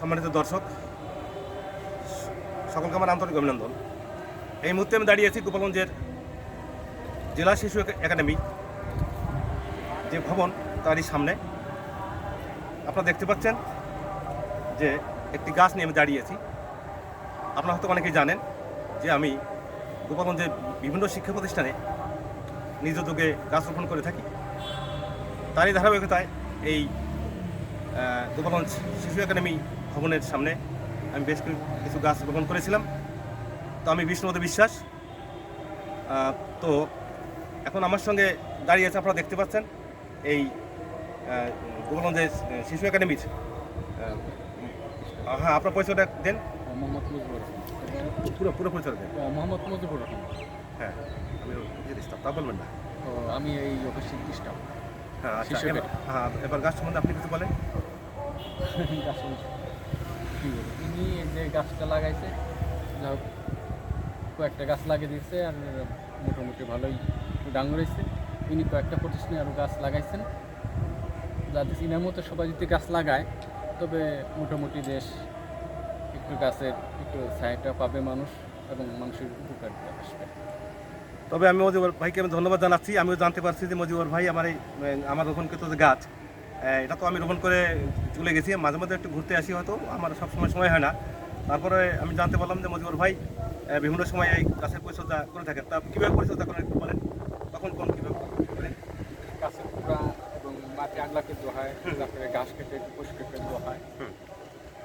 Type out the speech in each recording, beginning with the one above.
সম্মানিত দর্শক, সকলকে আমার আন্তরিক অভিনন্দন। এই মুহূর্তে আমি দাঁড়িয়ে আছি গোপালগঞ্জের জেলা শিশু একা- একাডেমি যে ভবন তারই সামনে। আপনারা দেখতে পাচ্ছেন যে একটি গাছ নিয়ে আমি দাঁড়িয়ে আছি। আপনারা হয়তো অনেকেই জানেন যে আমি গোপালগঞ্জের বিভিন্ন শিক্ষা প্রতিষ্ঠানে নিজ উদ্যোগে গাছ রোপণ করে থাকি। তারই ধারাবাহিকতায় এই গোপালগঞ্জ শিশু একাডেমি ভবনের সামনে আমি বেশ কিছু- কিছু গাছ রোপণ করেছিলাম। তো আমি বিষ্ণুপদ বিশ্বাস। তো এখন আমার সঙ্গে দাঁড়িয়ে আছে আপনারা দেখতে পাচ্ছেন এই গোপালগঞ্জের শিশু একাডেমির। হ্যাঁ আপনার পরিচয়টা দেন। মোহাম্মদ মুজিবুর পুরো পুরো পরিচয় দেন। ও, মোহাম্মদ মুজিবুর রহমান। হ্যাঁ আমি তা বলবেন না। আমি এই অফিসের স্টাফ হ্যাঁ আচ্ছা হ্যাঁ এবার গাছ সম্বন্ধে আপনি কিছু বলেন। গাছের কী বলব ইনি যে গাছটা লাগাইছে যা হোক কয়েকটা গাছ লাগিয়ে দিয়েছে আর মোটামুটি ভালোই ডাঙর হয়েছে। ইনি কয়েকটা প্রতিষ্ঠানে আরও গাছ লাগাইছেন। যাতে ইনার মতো সবাই যদি গাছ লাগায়, তবে মোটামুটি দেশ একটু গাছের একটু ছায়াটা পাবে মানুষ এবং মানুষের উপকার আসবে। তবে আমি মজিবর ভাইকে আমি ধন্যবাদ জানাচ্ছি। আমিও জানতে পারছি যে মজিবর ভাই আমার এই, আমার রোপণকৃত যে গাছ। এটা তো আমি রোপণ করে চলে গেছি মাঝে মাঝে একটু ঘুরতে আসি হয়তো আমার সব সময় সময় হয় না। তারপরে আমি জানতে পারলাম যে মজিবর ভাই বিভিন্ন সময় এই গাছের পরিচর্যা করে থাকেন। তা কীভাবে পরিচর্যা করেন একটু বলেন? তখন কোন কীভাবে করেন? গাছের গোড়া এবং মাটি আগলাকে দেওয়া তারপরে ঘাস কেটে।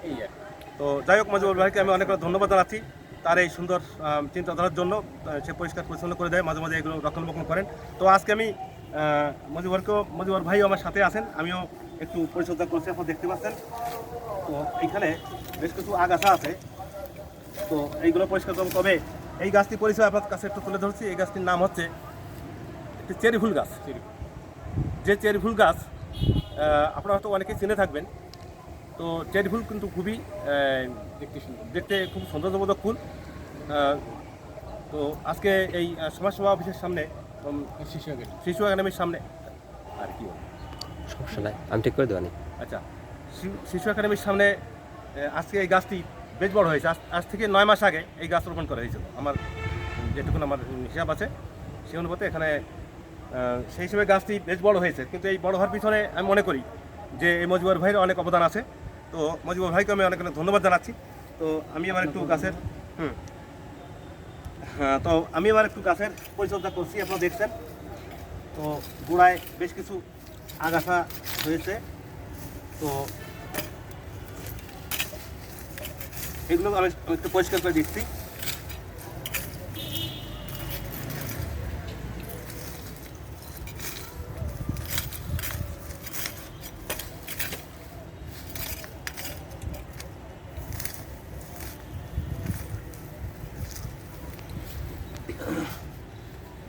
এই আর তো যাই হোক মজিবর ভাইকে আমি অনেক ধন্যবাদ জানাচ্ছি। তার এই সুন্দর চিন্তাধারার জন্য সে পরিষ্কার পরিচ্ছন্ন করে দেয় মাঝে মাঝে এগুলো রক্ষণাবেক্ষণ করেন। তো আজকে আমি মজিবরকেও মজিবর ভাইও আমার সাথে আছেন। আমিও একটু পরিচর্যা করছি আপনারা দেখতে পাচ্ছেন। তো এইখানে বেশ কিছু আগাছা আছে। তো এইগুলো পরিষ্কার তবে এই গাছটি পরিচয় আপনার কাছে একটু তুলে ধরছি। এই গাছটির নাম হচ্ছে একটি চেরি ফুল গাছ। যে চেরি ফুল গাছ আপনারা হয়তো অনেকেই চিনে থাকবেন। তো চেরি ফুল কিন্তু খুবই দেখতে সুন্দর দেখতে খুব সৌন্দর্যবোধক ফুল। তো আজকে এই আহ, সমাজসেবা অফিসের সামনে শিশু শিশু একাডেমির সামনে। আর কি সমস্যা নাই আমি ঠিক করে দেবানি আচ্ছা শি- শিশু একাডেমির সামনে আজকে এই গাছটি বেশ বড় হয়েছে। আজ- থেকে নয় মাস আগে এই গাছ রোপণ করা হয়েছিল। আমার যেটুকুন আমার হিসাব আছে সেই অনুপাতে এখানে সেই হিসেবে গাছটি বেশ বড় হয়েছে। কিন্তু এই বড় হওয়ার পিছনে আমি মনে করি যে এই মজিবর ভাইয়ের অনেক অবদান আছে। তো মজিবর ভাইকে আমি অনেক অনেক ধন্যবাদ জানাচ্ছি। তো আমি আমার একটু গাছের হুম তো আমি এবার একটু গাছের পরিচর্যা করছি, আপনারা দেখছেন। তো গোড়ায় বেশ কিছু আগাছা হয়েছে। তো এগুলো আমি আমি একটু পরিষ্কার করে দিচ্ছি।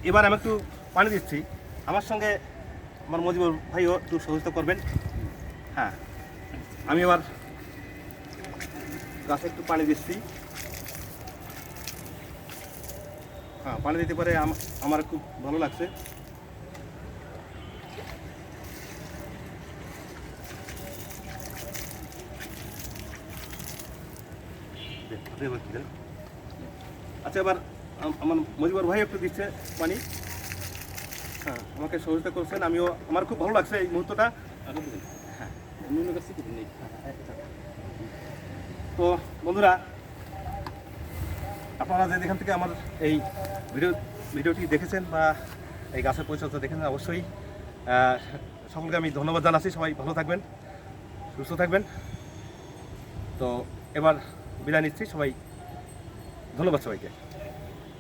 এবার আমি একটু পানি দিচ্ছি। আমার সঙ্গে আমার মজিবুর ভাইও একটু সহযোগিতা করবেন। হ্যাঁ আমি এবার গাছে একটু পানি দিচ্ছি। হ্যাঁ পানি দিতে পারে আম- আমার খুব ভালো লাগছে? আচ্ছা এবার আমার মজিবর ভাই একটু দিচ্ছে পানি। হ্যাঁ আমাকে সহযোগিতা করছেন, আমিও, আমার খুব ভালো লাগছে এই মুহূর্তটা। হ্যাঁ। তো বন্ধুরা, আপনারা যে যেখান থেকে আমার এই ভিডিও, ভিডিওটি দেখেছেন বা এই গাছের পরিচর্যা দেখেছেন অবশ্যই সকলকে আমি ধন্যবাদ জানাচ্ছি। সবাই ভালো থাকবেন, সুস্থ থাকবেন। তো এবার বিদায় নিচ্ছি। সবাই, ধন্যবাদ সবাইকে।